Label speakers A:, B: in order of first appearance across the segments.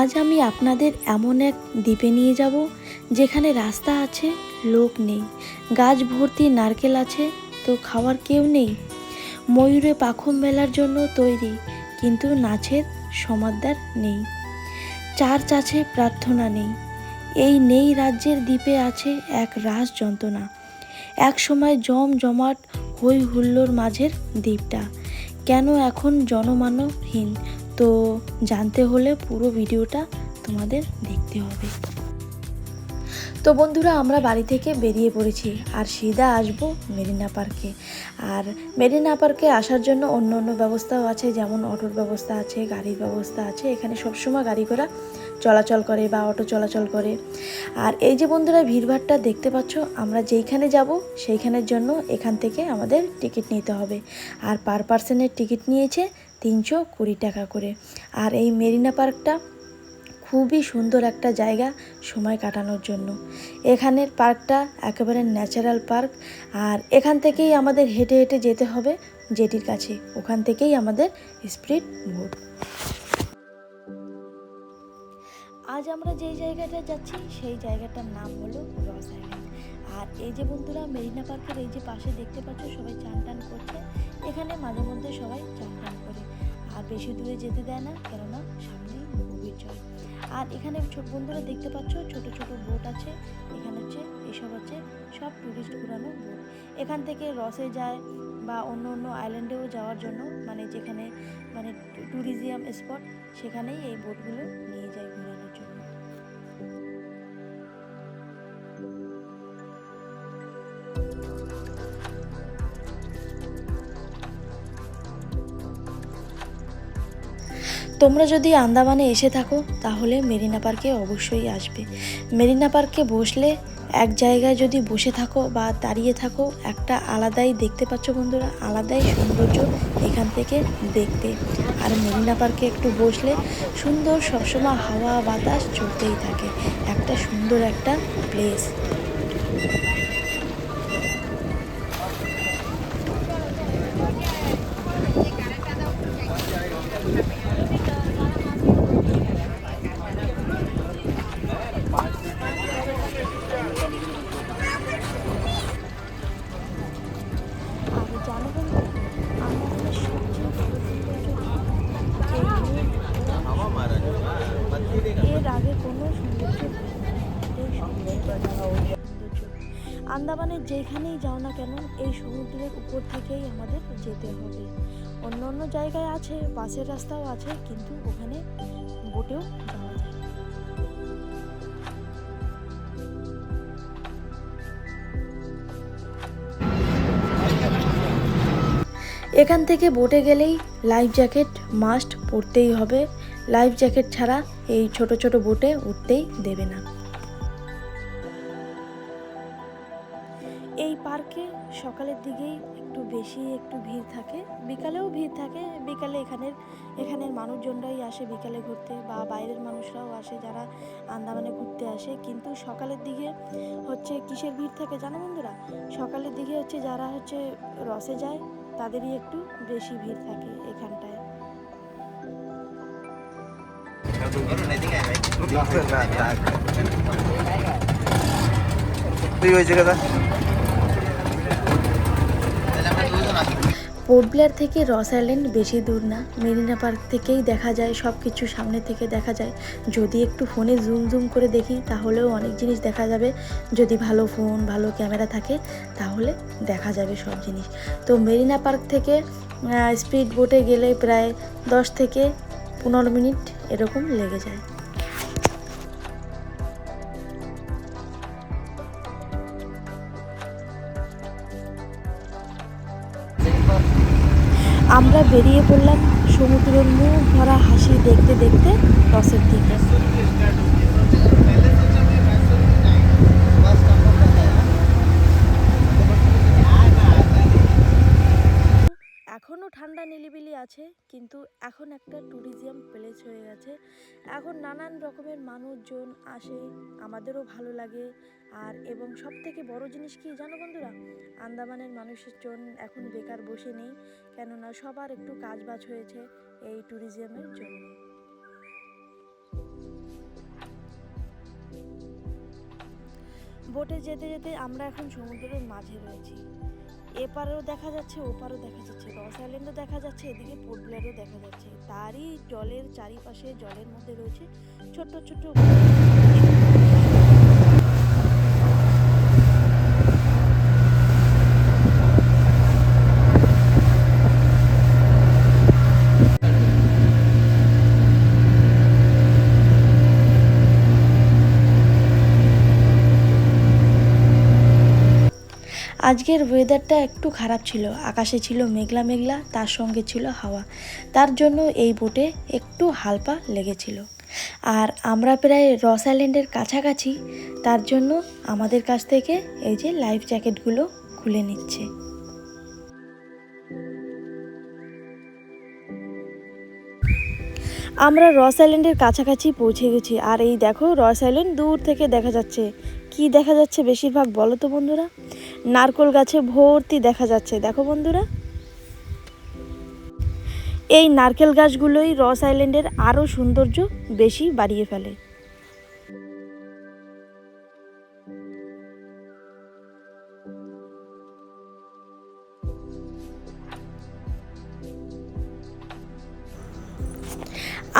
A: আজ আমি আপনাদের এমন এক দ্বীপে নিয়ে যাব, যেখানে রাস্তা আছে, লোক নেই, গাছ ভর্তি নারকেল আছে, তো খাওয়ার কেউ নেই। ময়ূরে পাখম মেলার জন্য তৈরি, কিন্তু নাচের সমাদার নেই। চার্চ আছে প্রার্থনা নেই। এই নেই রাজ্যের দ্বীপে আছে এক রাস যন্ত্রণা। এক সময় জম জমাট হই হুল্লোর মাঝের দ্বীপটা। কেন এখন জনমানবহীন? তো জানতে হলে পুরো ভিডিওটা তোমাদের দেখতে হবে। তো বন্ধুরা, আমরা বাড়ি থেকে বেরিয়ে পড়েছি আর সিধা আসব মেরিনা পার্কে। আর মেরিনা পার্কে আসার জন্য অন্য অন্য ব্যবস্থাও আছে, যেমন অটোর ব্যবস্থা আছে, গাড়ির ব্যবস্থা আছে। এখানে সবসময় গাড়ি ঘোড়া চলাচল করে বা অটো চলাচল করে। আর এই যে বন্ধুরা, ভিড়ভাড়টা দেখতে পাচ্ছ, আমরা যেইখানে যাব সেইখানের জন্য এখান থেকে আমাদের টিকিট নিতে হবে। আর পার পার্সনের টিকিট নিয়েছে তিনশো কুড়ি টাকা করে। আর এই মেরিনা পার্কটা খুবই সুন্দর একটা জায়গা সময় কাটানোর জন্য। এখানের পার্কটা একেবারে ন্যাচারাল পার্ক। আর এখান থেকেই আমাদের হেঁটে হেঁটে যেতে হবে জেটির কাছে। ওখান থেকেই আমাদের স্পিড বোট। আজ আমরা যেই জায়গাটা যাচ্ছি, সেই জায়গাটার নাম হলো রস আইল্যান্ড। আর এই যে বন্ধুরা, মেরিনা পার্কের এই যে পাশে দেখতে পাচ্ছ, সবাই চান টান করছে। এখানে মাঝে মধ্যে সবাই চান টান করে। আর বেশি দূরে যেতে দেয় না, কেননা সামনে গভীর জল আর এখানে ছোট বন্ধুরা দেখতে পাচ্ছ, ছোট ছোট বোট আছে, এখানে হচ্ছে এসব হচ্ছে সব টুরিস্ট ঘুরানো বোট এখান থেকে রসে যায় বা অন্য অন্য আইল্যান্ডেও যাওয়ার জন্য মানে যেখানে মানে ট্যুরিজিয়াম স্পট সেখানেই এই বোটগুলো নিয়ে যায় ঘোরানোর তোমরা যদি আন্দামানে এসে থাকো, তাহলে মেরিনা পার্কে অবশ্যই আসবে। মেরিনা পার্কে বসলে এক জায়গায় যদি বসে থাকো বা দাঁড়িয়ে থাকো, একটা আলাদাই দেখতে পাচ্ছ বন্ধুরা, আলাদাই সৌন্দর্য এখান থেকে দেখতে। আর মেরিনা পার্কে একটু বসলে সুন্দর সবসময় হাওয়া বাতাস চলতেই থাকে। একটা সুন্দর একটা প্লেস আন্দামানের যেখানেই যাও না কেন, এই সমুদ্রের উপর থেকেই আমাদের যেতে হবে। অন্য অন্য জায়গায় আছে বাসের রাস্তাও আছে, কিন্তু ওখানে বোটেও যাওয়া যায়। এখান থেকে বোটে গেলেই লাইফ জ্যাকেট মাস্ট পরতেই হবে। লাইফ জ্যাকেট ছাড়া এই ছোট ছোট বোটে উঠতেই দেবে না। সকালের দিকেই একটু বেশি একটু ভিড় থাকে। বিকালেও ভিড় থাকে। বিকালে এখানের এখানের মানুষজনরাই আসে বিকালে ঘুরতে বা বাইরের মানুষরাও আসে যারা আন্দামানে ঘুরতে আসে। কিন্তু সকালের দিকে হচ্ছে কিসের ভিড় থাকে জানো বন্ধুরা? সকালের দিকে হচ্ছে যারা হচ্ছে রসে যায়, তাদেরই একটু বেশি ভিড় থাকে এখানটায়।
B: তুই ওই জায়গাটা।
A: পোর্ট ব্লেয়ার থেকে রস আইল্যান্ড বেশি দূর না। মেরিনা পার্ক থেকেই দেখা যায় সব কিছু সামনে থেকে দেখা যায়। যদি একটু ফোনে জুম জুম করে দেখি, তাহলেও অনেক জিনিস দেখা যাবে। যদি ভালো ফোন, ভালো ক্যামেরা থাকে, তাহলে দেখা যাবে সব জিনিস। তো মেরিনা পার্ক থেকে স্পিড বোটে গেলে প্রায় দশ থেকে পনেরো মিনিট এরকম লেগে যায়। আমরা বেরিয়ে পড়লাম সমুদ্রের মুখ ভরা হাসি দেখতে দেখতে রসের দিকে। এখনও ঠান্ডা নিলিবিলি আছে, কিন্তু এখন একটা ট্যুরিজিয়াম প্লেস হয়ে গেছে। এখন নানান রকমের মানুষজন আসে, আমাদেরও ভালো লাগে। আর এবং সব থেকে বড় জিনিস কি জানো বন্ধুরা? আন্দামানের মানুষের জন্য এখন বেকার বসে নেই, কেননা সবার একটু কাজ বাজ হয়েছে এই ট্যুরিজমের জন্য। বোটে যেতে যেতে আমরা এখন সমুদ্রের মাঝে রয়েছি। এপারেও দেখা যাচ্ছে, ওপারও দেখা যাচ্ছে। রস আইল্যান্ডও দেখা যাচ্ছে, এদিকে পোর্ট দেখা যাচ্ছে। তারই জলের চারিপাশে জলের মধ্যে রয়েছে ছোট্ট ছোট্ট আজকের ওয়েদারটা একটু খারাপ ছিল। আকাশে ছিল মেঘলা মেঘলা, তার সঙ্গে ছিল হাওয়া। তার জন্য এই বোটে একটু হালপা লেগেছিল। আর আমরা প্রায় রস আইল্যান্ডের কাছাকাছি, তার জন্য আমাদের কাছ থেকে এই যে লাইফ জ্যাকেটগুলো খুলে নিচ্ছে। আমরা রস আইল্যান্ডের কাছাকাছি পৌঁছে গেছি। আর এই দেখো, রস আইল্যান্ড দূর থেকে দেখা যাচ্ছে। কি দেখা যাচ্ছে বেশিরভাগ বলো তো বন্ধুরা? নারকোল গাছে ভর্তি দেখা যাচ্ছে, দেখো বন্ধুরা। এই নারকেল গাছগুলোই রস আইল্যান্ডের আরও সৌন্দর্য বেশি বাড়িয়ে ফেলে।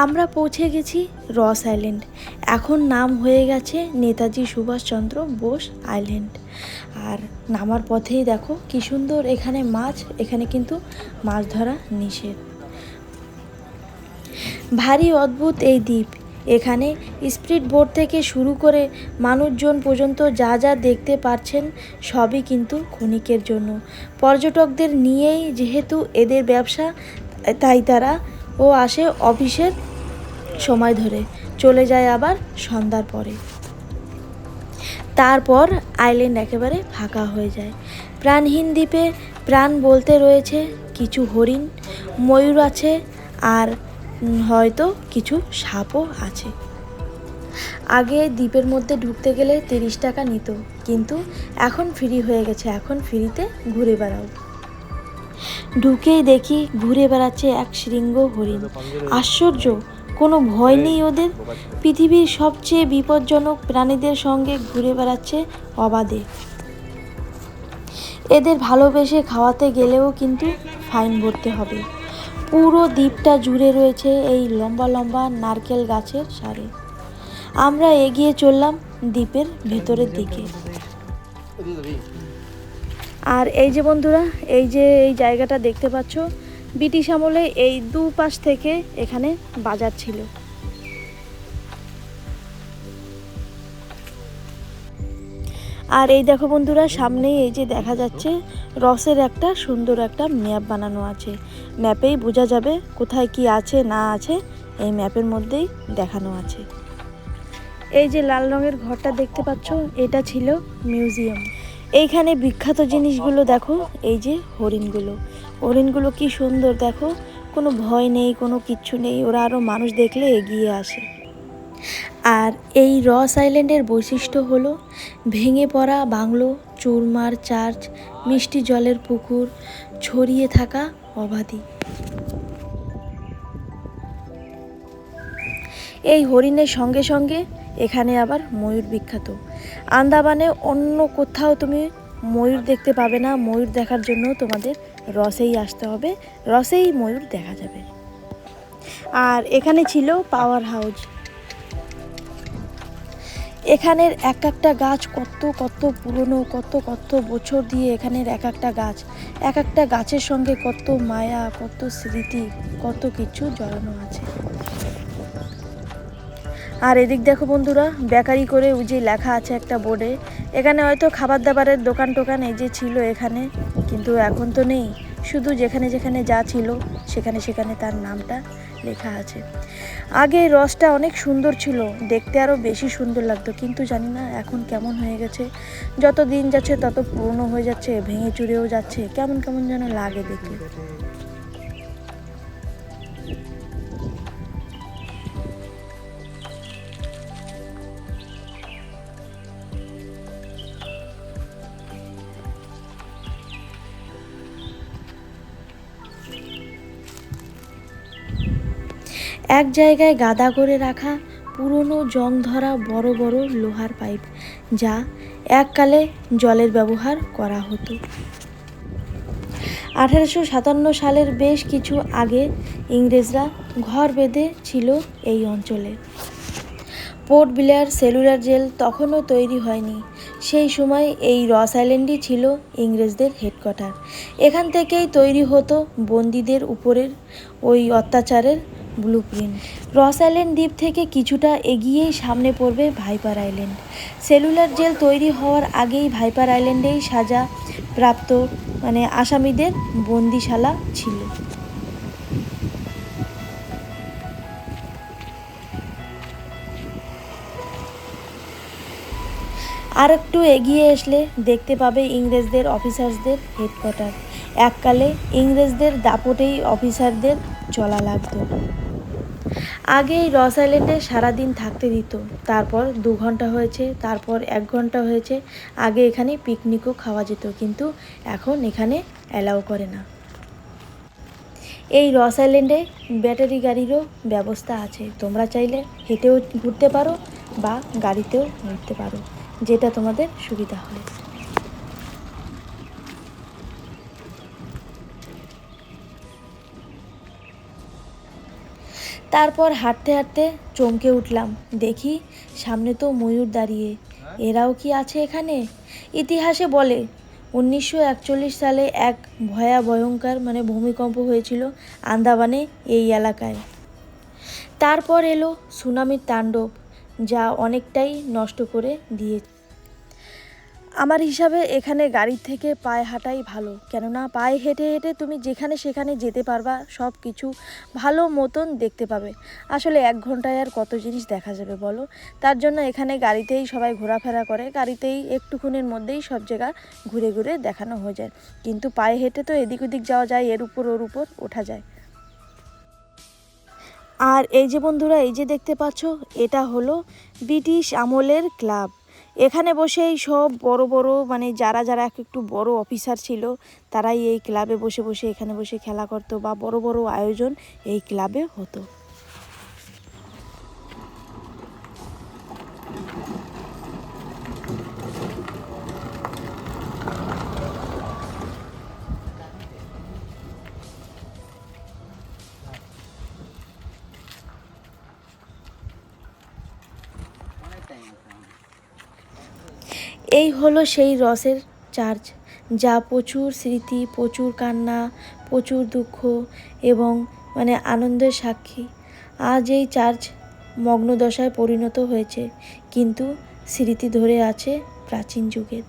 A: আমরা পৌঁছে গেছি রস আইল্যান্ড। এখন নাম হয়ে গেছে নেতাজি সুভাষচন্দ্র বোস আইল্যান্ড। আর নামার পথেই দেখো কি সুন্দর এখানে মাছ, এখানে কিন্তু মাছ ধরা নিষেধ। ভারী অদ্ভুত এই দ্বীপ। এখানে স্পিড বোট থেকে শুরু করে মানুষজন পর্যন্ত যা যা দেখতে পাচ্ছেন সবই কিন্তু ক্ষণিকের জন্য। পর্যটকদের নিয়েই যেহেতু এদের ব্যবসা, তাই তারা ও আসে অফিসের সময় ধরে। চলে যায় আবার সন্ধ্যার পরে। তারপর আইল্যান্ড একেবারে ফাঁকা হয়ে যায়। প্রাণহীন দ্বীপে প্রাণ বলতে রয়েছে কিছু হরিণ, ময়ূর আছে আর হয়তো কিছু সাপও আছে। আগে দ্বীপের মধ্যে ঢুকতে গেলে তিরিশ টাকা নিত, কিন্তু এখন ফ্রি হয়ে গেছে, এখন ফ্রিতে ঘুরে বেড়াও। ঢুকেই দেখি ঘুরে বেড়াচ্ছে এক শৃঙ্গ হরিণ। আশ্চর্য! কোনো ভয় নেই ওদের। পৃথিবীর সবচেয়ে বিপজ্জনক প্রাণীদের সঙ্গে ঘুরে বেড়াচ্ছে অবাধে। এদের ভালোবেসে খাওয়াতে গেলেও কিন্তু ফাইন ভরতে হবে। পুরো দ্বীপটা জুড়ে রয়েছে এই লম্বা লম্বা নারকেল গাছের সারি। আমরা এগিয়ে চললাম দ্বীপের ভেতরের দিকে। আর এই যে বন্ধুরা এই যে এই জায়গাটা দেখতে পাচ্ছ ব্রিটিশ আমলে এই দু পাশ থেকে এখানে বাজার ছিল। আর এই দেখো বন্ধুরা, সামনেই এই যে দেখা যাচ্ছে, রসের একটা সুন্দর একটা ম্যাপ বানানো আছে। ম্যাপেই বোঝা যাবে কোথায় কি আছে, না আছে, এই ম্যাপের মধ্যেই দেখানো আছে। এই যে লাল রঙের ঘরটা দেখতে পাচ্ছ, এটা ছিল মিউজিয়াম। এইখানে বিখ্যাত জিনিসগুলো দেখো, এই যে হরিণগুলো। হরিণগুলো কি সুন্দর, দেখো। কোনো ভয় নেই, কোনো কিচ্ছু নেই, ওরা আরও মানুষ দেখলে এগিয়ে আসে। আর এই রস আইল্যান্ডের বৈশিষ্ট্য হলো ভেঙে পড়া বাংলো, চুরমার, চার্চ, মিষ্টি জলের পুকুর, ছড়িয়ে থাকা অবাধি। এই হরিণের সঙ্গে সঙ্গে এখানে আবার ময়ূর বিখ্যাত। আন্দামানে অন্য কোথাও তুমি ময়ূর দেখতে পাবে না, ময়ূর দেখার জন্য তোমাদের রসেই আসতে হবে, রসেই ময়ূর দেখা যাবে। আর এখানে ছিল পাওয়ার হাউস এখানের এক একটা গাছ কত কত পুরনো, কত কত বছর দিয়ে এখানের এক একটা গাছ। এক একটা গাছের সঙ্গে কত মায়া, কত স্মৃতি, কত কিছু জড়ানো আছে। আর এদিক দেখো বন্ধুরা, বেকারি করে ওই যে লেখা আছে একটা বোর্ডে এখানে হয়তো খাবার দাবারের দোকান টোকান এই যে ছিল এখানে, কিন্তু এখন তো নেই। শুধু যেখানে যেখানে যা ছিল, সেখানে সেখানে তার নামটা লেখা আছে। আগে রসটা অনেক সুন্দর ছিল, দেখতে আরও বেশি সুন্দর লাগতো, কিন্তু জানি না এখন কেমন হয়ে গেছে। যত দিন যাচ্ছে, তত পুরনো হয়ে যাচ্ছে, ভেঙে চুরেও যাচ্ছে, কেমন কেমন যেন লাগে দেখে। এক জায়গায় গাদা করে রাখা পুরনো জং ধরা বড় বড় লোহার পাইপ, যা এককালে জলের ব্যবহার করা হতো। আঠারোশো সাতান্ন সালের বেশ কিছু আগে ইংরেজরা ঘর বেঁধে ছিল এই অঞ্চলে। পোর্ট ব্লেয়ার সেলুলার জেল তখনও তৈরি হয়নি। সেই সময় এই রস আইল্যান্ডই ছিল ইংরেজদের হেডকোয়ার্টার। এখান থেকেই তৈরি হতো বন্দীদের উপরের ওই অত্যাচারের ব্লুপ্রিন্ট। রস আইল্যান্ড দ্বীপ থেকে কিছুটা এগিয়েই সামনে পড়বে ভাইপার আইল্যান্ড। সেলুলার জেল তৈরি হওয়ার আগেই ভাইপার আইল্যান্ডেই সাজা প্রাপ্ত মানে আসামিদের বন্দিশালা ছিল। আর একটু এগিয়ে আসলে দেখতে পাবে ইংরেজদের অফিসার্সদের হেডকোয়ার্টার। এককালে ইংরেজদের দাপটেই অফিসারদের চলা লাগতো। আগে এই রস আইল্যান্ডে সারাদিন থাকতে দিত। তারপর দু ঘণ্টা হয়েছে, তারপর এক ঘণ্টা হয়েছে, আগে এখানে পিকনিকও খাওয়া যেত, কিন্তু এখন এখানে অ্যালাউ করে না। এই রস আইল্যান্ডে ব্যাটারি গাড়িরও ব্যবস্থা আছে। তোমরা চাইলে হেঁটেও ঘুরতে পারো বা গাড়িতেও ঘুরতে পারো, যেটা তোমাদের সুবিধা হয়। তারপর হাঁটতে হাঁটতে চমকে উঠলাম। দেখি সামনে তো ময়ূর দাঁড়িয়ে। এরাও কি আছে এখানে? ইতিহাসে বলে, উনিশশো একচল্লিশ সালে এক ভয়া ভয়ঙ্কর মানে ভূমিকম্প হয়েছিল আন্দামানে এই এলাকায়। তারপর এলো সুনামির তাণ্ডব, যা অনেকটাই নষ্ট করে দিয়েছে। আমার হিসাবে এখানে গাড়ির থেকে পায়ে হাঁটাই ভালো। কেননা পায়ে হেঁটে হেঁটে তুমি যেখানে সেখানে যেতে পারবা সব কিছু ভালো মতন দেখতে পাবে। আসলে এক ঘন্টায় আর কত জিনিস দেখা যাবে বলো? তার জন্য এখানে গাড়িতেই সবাই ঘোরাফেরা করে, গাড়িতেই একটুক্ষণের মধ্যেই সব জায়গা ঘুরে ঘুরে দেখানো হয়ে যায়। কিন্তু পায়ে হেঁটে তো এদিক ওদিক যাওয়া যায়, এর উপর ওর উপর ওঠা যায়। আর এই যে বন্ধুরা, এই যে দেখতে পাচ্ছ, এটা হলো ব্রিটিশ আমলের ক্লাব। এখানে বসেই সব বড় বড় মানে যারা যারা এক একটু বড় অফিসার ছিল, তারাই এই ক্লাবে বসে বসে এখানে বসে খেলা করতো বা বড় বড় আয়োজন এই ক্লাবে হতো। হলো সেই রসের চার্চ যা প্রচুর স্মৃতি, প্রচুর কান্না, প্রচুর দুঃখ এবং মানে আনন্দের সাক্ষী। আজ এই চার্চ মগ্নদশায় পরিণত হয়েছে, কিন্তু স্মৃতি ধরে আছে প্রাচীন যুগের।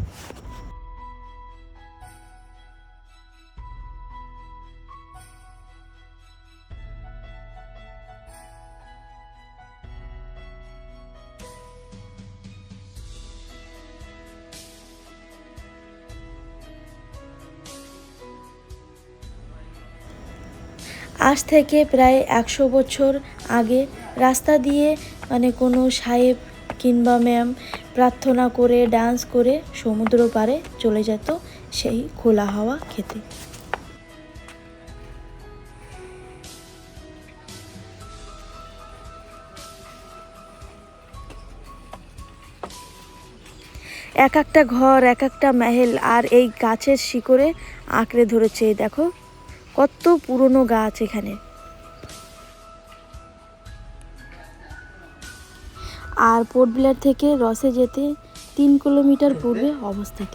A: আজ থেকে প্রায় একশো বছর আগে রাস্তা দিয়ে মানে কোনো সাহেব কিংবা ম্যাম প্রার্থনা করে, ডান্স করে সমুদ্র পাড়ে চলে যেত সেই খোলা হাওয়া খেতে। এক একটা ঘর, এক একটা মেহেল আর এই গাছের শিকড়ে আঁকড়ে ধরেছে এই দেখো। কত পুরনো গাছ এখানে। আর পোর্ট ব্লেয়ার থেকে রসে যেতে তিন কিলোমিটার পূর্বে অবস্থিত।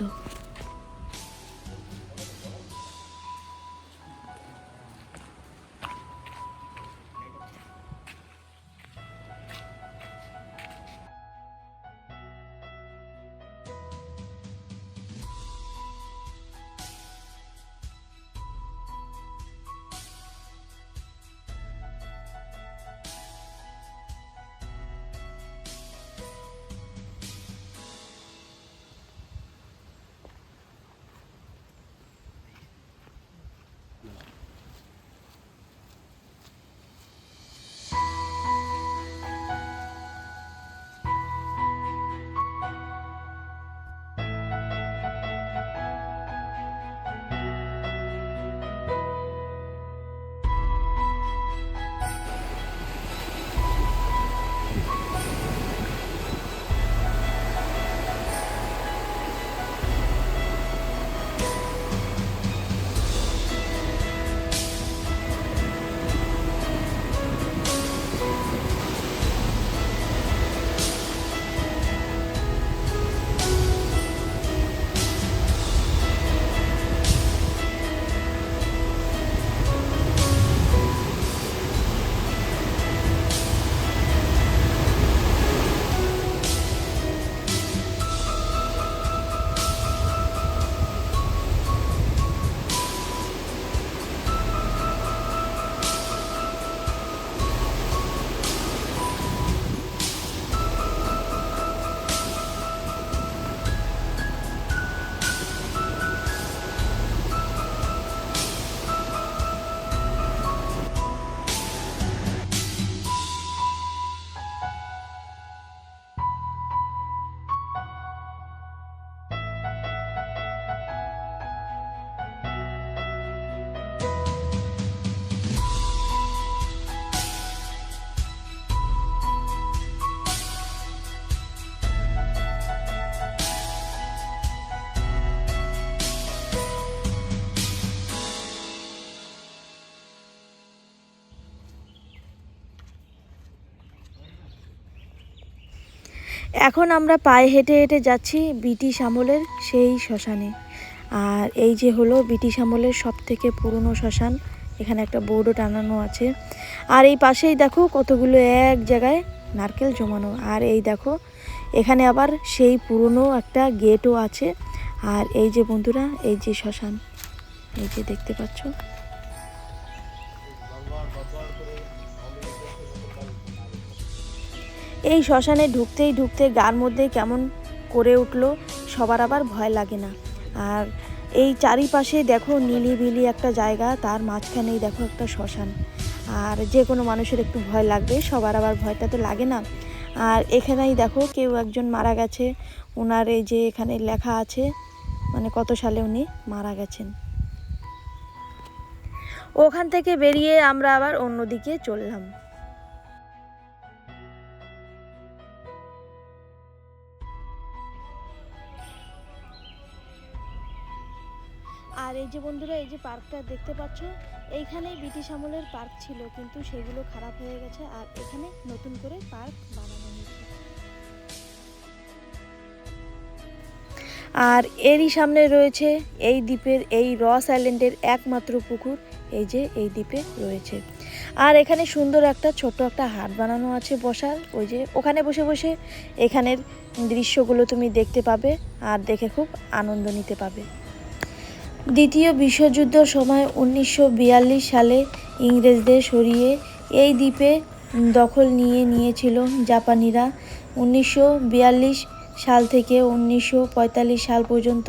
A: এখন আমরা পায়ে হেঁটে হেঁটে যাচ্ছি ব্রিটিশ আমলের সেই শ্মশানে। আর এই যে হলো ব্রিটিশ আমলের সব থেকে পুরনো শ্মশান, এখানে একটা বোর্ডও টানানো আছে। আর এই পাশেই দেখো কতগুলো এক জায়গায় নারকেল জমানো। আর এই দেখো, এখানে আবার সেই পুরনো একটা গেটও আছে। আর এই যে বন্ধুরা, এই যে শ্মশান, এই যে দেখতে পাচ্ছ? এই শ্মশানে ঢুকতেই ঢুকতে গার মধ্যে কেমন করে উঠল, সবার আবার ভয় লাগে না। আর এই চারিপাশে দেখো নিলিবিলি একটা জায়গা, তার মাঝখানেই দেখো একটা শ্মশান। আর যে কোনো মানুষের একটু ভয় লাগবে, সবার আবার ভয়টা তো লাগে না। আর এখানেই দেখো কেউ একজন মারা গেছে ওনার এই যে এখানে লেখা আছে মানে কত সালে উনি মারা গেছেন। ওখান থেকে বেরিয়ে আমরা আবার অন্যদিকে চললাম। আর এই যে বন্ধুরা, এই যে পার্কটা দেখতে পাচ্ছ, এইখানেই ব্রিটিশ আমলের পার্ক ছিল, কিন্তু সেগুলো খারাপ হয়ে গেছে আর এখানে নতুন করে পার্ক বানানো হয়েছে। আর এরই সামনে রয়েছে এই দ্বীপের, এই রস আইল্যান্ডের একমাত্র পুকুর, এই যে এই দ্বীপে রয়েছে। আর এখানে সুন্দর একটা ছোট একটা হাট বানানো আছে বসার, ওই যে ওখানে বসে বসে এখানের দৃশ্যগুলো তুমি দেখতে পাবে আর দেখে খুব আনন্দ নিতে পাবে। দ্বিতীয় বিশ্বযুদ্ধ সময় উনিশশো বিয়াল্লিশ সালে ইংরেজদের সরিয়ে এই দ্বীপে দখল নিয়ে নিয়েছিল জাপানিরা। উনিশশো বিয়াল্লিশ সাল থেকে উনিশশো পঁয়তাল্লিশ সাল পর্যন্ত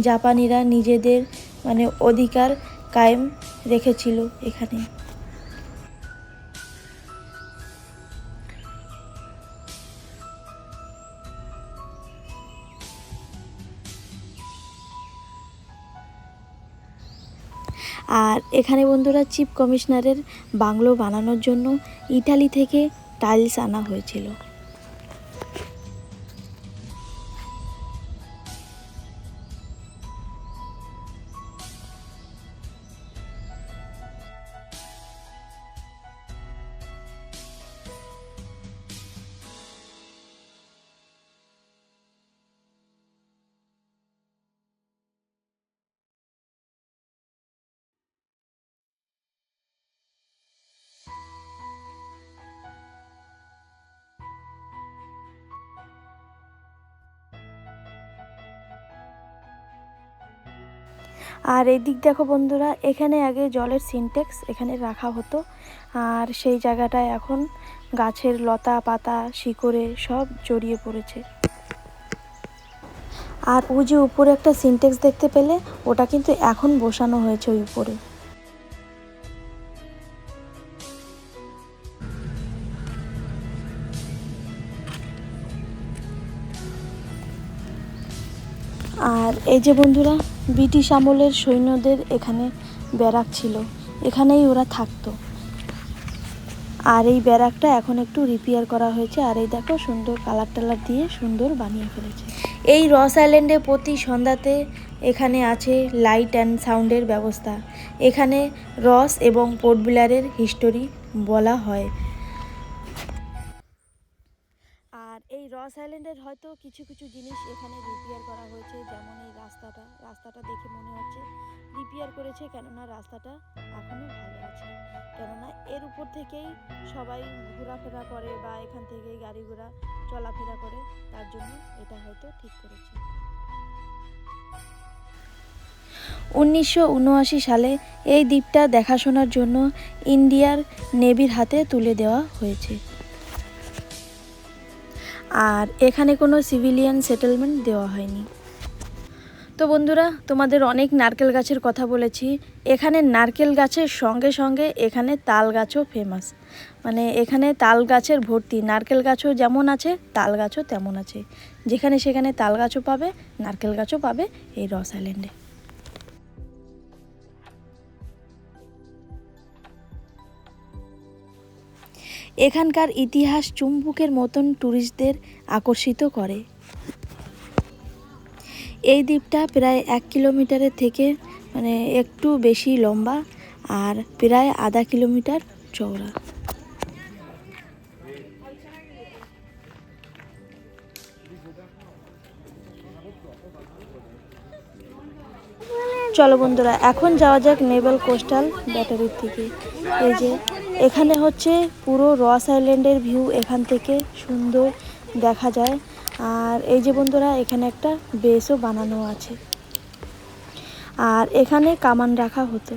A: জাপানিরা নিজেদের মানে অধিকার কায়েম রেখেছিল এখানে। আর এখানে বন্ধুরা চিফ কমিশনারের বাংলো বানানোর জন্য ইটালি থেকে টাইলস আনা হয়েছিল। আর এই দিক দেখো বন্ধুরা, এখানে আগে জলের সিনটেক্স এখানে রাখা হতো। আর সেই জায়গাটায় এখন গাছের লতা, পাতা, শিকড়ে সব জড়িয়ে পড়েছে। আর ওই যে উপরে একটা সিনটেক্স দেখতে পেলে, ওটা কিন্তু এখন বসানো হয়েছে ওই উপরে। আর এই যে বন্ধুরা ব্রিটিশ আমলের সৈন্যদের এখানে ব্যারাক ছিল। এখানেই ওরা থাকতো। আর এই ব্যারাকটা এখন একটু রিপেয়ার করা হয়েছে। আর এই দেখো, সুন্দর কালার টালার দিয়ে সুন্দর বানিয়ে ফেলেছে। এই রস আইল্যান্ডে প্রতি সন্ধ্যাতে এখানে আছে লাইট অ্যান্ড সাউন্ডের ব্যবস্থা। এখানে রস এবং পোর্ট বিলারের হিস্টোরি বলা হয়। এই আইল্যান্ডের হয়তো কিছু কিছু জিনিস এখানে রিপেয়ার করা হয়েছে, যেমন এই রাস্তাটা। রাস্তাটা দেখে মনে হচ্ছে রিপেয়ার করেছে, কেননা রাস্তাটা এখনও ভালো আছে। কেননা এর উপর থেকেই সবাই ঘোরাফেরা করে বা এখান থেকেই গাড়ি ঘোড়া চলাফেরা করে, তার জন্য এটা হয়তো ঠিক করেছে। উনিশশো উনআশি সালে এই দ্বীপটা দেখাশোনার জন্য ইন্ডিয়ার নেভির হাতে তুলে দেওয়া হয়েছে। আর এখানে কোনো সিভিলিয়ান সেটেলমেন্ট দেওয়া হয়নি। তো বন্ধুরা, তোমাদের অনেক নারকেল গাছের কথা বলেছি। এখানে নারকেল গাছের সঙ্গে সঙ্গে এখানে তাল গাছও ফেমাস মানে এখানে তাল গাছের ভর্তি। নারকেল গাছও যেমন আছে, তাল গাছও তেমন আছে। যেখানে সেখানে তাল গাছও পাবে, নারকেল গাছও পাবে এই রস আইল্যান্ডে এখানকার ইতিহাস চুম্বুকের মতন ট্যুরিস্টদের আকর্ষিত করে। এই দ্বীপটা প্রায় এক কিলোমিটারের থেকে মানে একটু বেশি লম্বা আর প্রায় আধা কিলোমিটার চওড়া। চলো বন্ধুরা, এখন যাওয়া যাক নেভাল কোস্টাল ব্যাটারির থেকে এই যে এখানে হচ্ছে পুরো রস আইল্যান্ডের ভিউ এখান থেকে সুন্দর দেখা যায়। আর এই যে বন্ধুরা, এখানে একটা বেসও বানানো আছে। আর এখানে কামান রাখা হতো।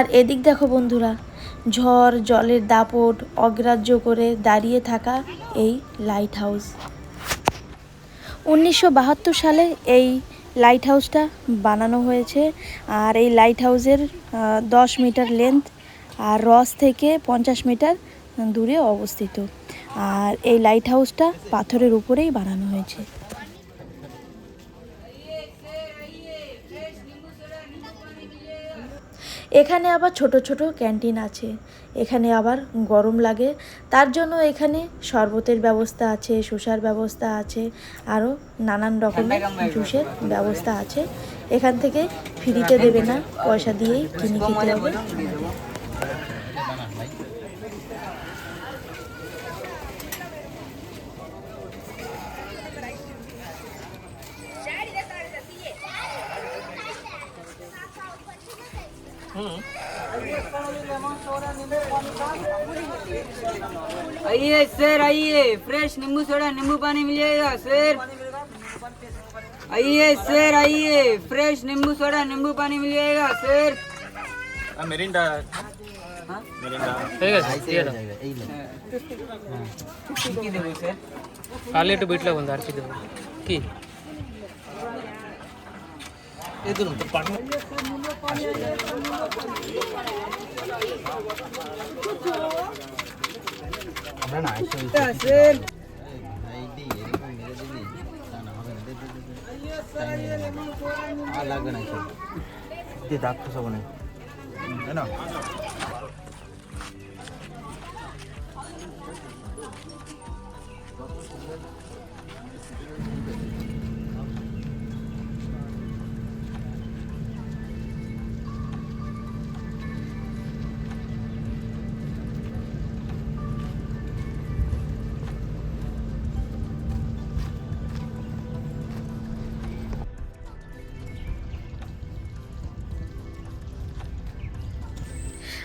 A: আর এদিক দেখো বন্ধুরা, ঝড়, জলের দাপট, অগ্রাহ্য করে দাঁড়িয়ে থাকা এই লাইট হাউস উনিশশো বাহাত্তর সালে এই লাইট হাউসটা বানানো হয়েছে আর এই লাইট হাউসের দশ মিটার লেন্থ আর রস থেকে পঞ্চাশ মিটার দূরে অবস্থিত। আর এই লাইট হাউসটা পাথরের উপরেই বানানো হয়েছে। এখানে আবার ছোট ছোট ক্যান্টিন আছে। এখানে আবার গরম লাগে। তার জন্য এখানে শরবতের ব্যবস্থা আছে শসার ব্যবস্থা আছে আরও নানান রকমের জুসের ব্যবস্থা আছে। এখান থেকে ফ্রিতে দেবে না পয়সা দিয়েই কিনে খেতে হবে।
B: आइए सर आइए फ्रेश नींबू सोडा नींबू पानी मिलेगा सर आइए सर आइए फ्रेश नींबू सोडा नींबू पानी मिलेगा सर మెరిండా కాలేటు
C: బీట్లో ఉంది అరచిద్దాం বন্ধু আর কি দেবো কি
B: স্যার
D: ডাক্তার সব তাই না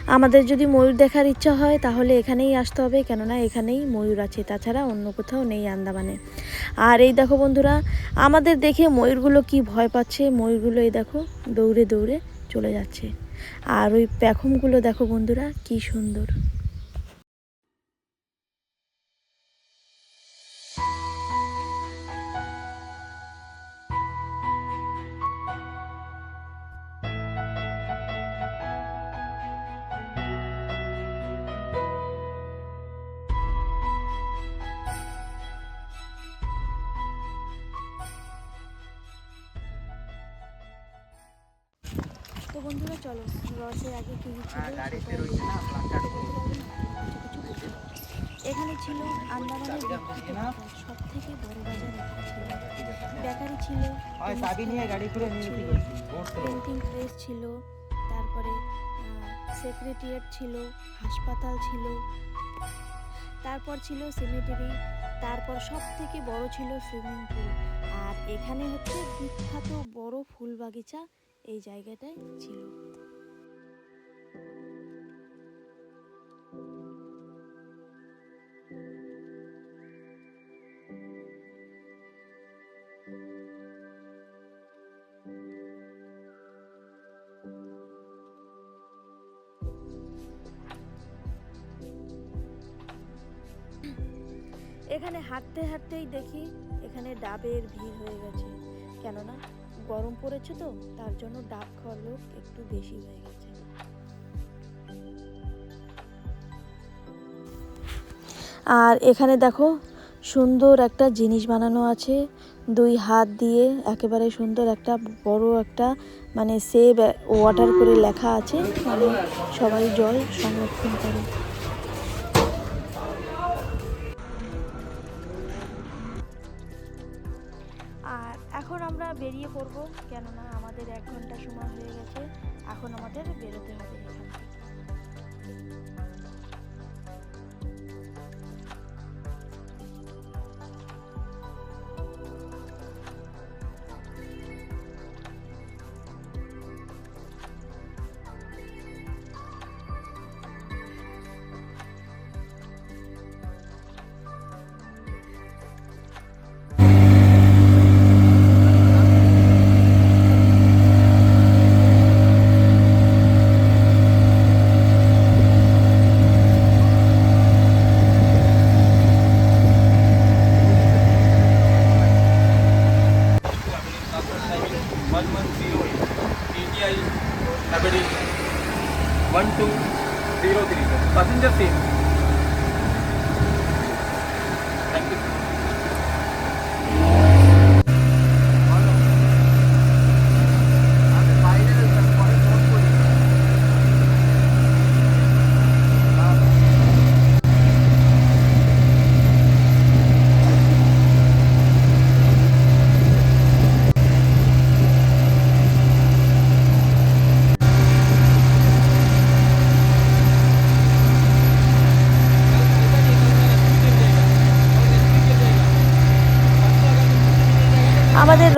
A: আমাদের যদি ময়ূর দেখার ইচ্ছা হয়, তাহলে এখানেই আসতে হবে। কেননা এখানেই ময়ূর আছে, তাছাড়া অন্য কোথাও নেই আন্দামানে। আর এই দেখো বন্ধুরা, আমাদের দেখে ময়ূরগুলো কি ভয় পাচ্ছে? ময়ূরগুলো এই দেখো, দৌড়ে দৌড়ে চলে যাচ্ছে। আর ওই প্যাখমগুলো দেখো বন্ধুরা, কি সুন্দর। বন্ধুরা চলো রসের আগে কি ছিল? এখানে ছিল আন্দামানের সব থেকে বড় বাজার ছিল। বেকারি ছিল প্রিন্টিং প্রেস ছিল তারপরে সেক্রেটারিয়েট ছিল হাসপাতাল ছিল তারপর ছিল সেমেটারি তারপর সব থেকে বড় ছিল সুইমিং পুল আর এখানে হচ্ছে বিখ্যাত বড় ফুল বাগিচা এই জায়গাটায় ছিল। এখানে হাঁটতে হাঁটতেই দেখি এখানে ডাবের ভিড় হয়ে গেছে। কেননা গরম পড়েছে তো, তার জন্য ডাব খাওয়ার লোক একটু বেশি হয়ে গেছে। আর এখানে দেখো সুন্দর একটা জিনিস বানানো আছে, দুই হাত দিয়ে একেবারে সুন্দর একটা বড় একটা মানে সেভ ওয়াটার করে লেখা আছে মানে সবাই জল সংরক্ষণ করে।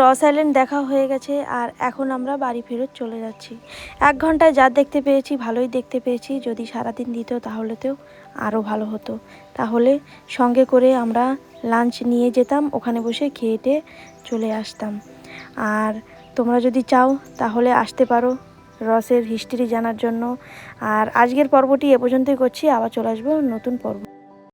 A: রস আইল্যান্ড দেখা হয়ে গেছে আর এখন আমরা বাড়ি ফেরত চলে যাচ্ছি। এক ঘন্টায় যা দেখতে পেয়েছি ভালোই দেখতে পেয়েছি, যদি সারাদিন দিত তাহলে তো আরও ভালো হতো। তাহলে সঙ্গে করে আমরা লাঞ্চ নিয়ে যেতাম, ওখানে বসে খেয়ে টেয়ে চলে আসতাম। আর তোমরা যদি চাও তাহলে আসতে পারো রসের হিস্ট্রি জানার জন্য। আর আজকের পর্বটি এ পর্যন্তই করছি, আবার চলে আসব নতুন পর্ব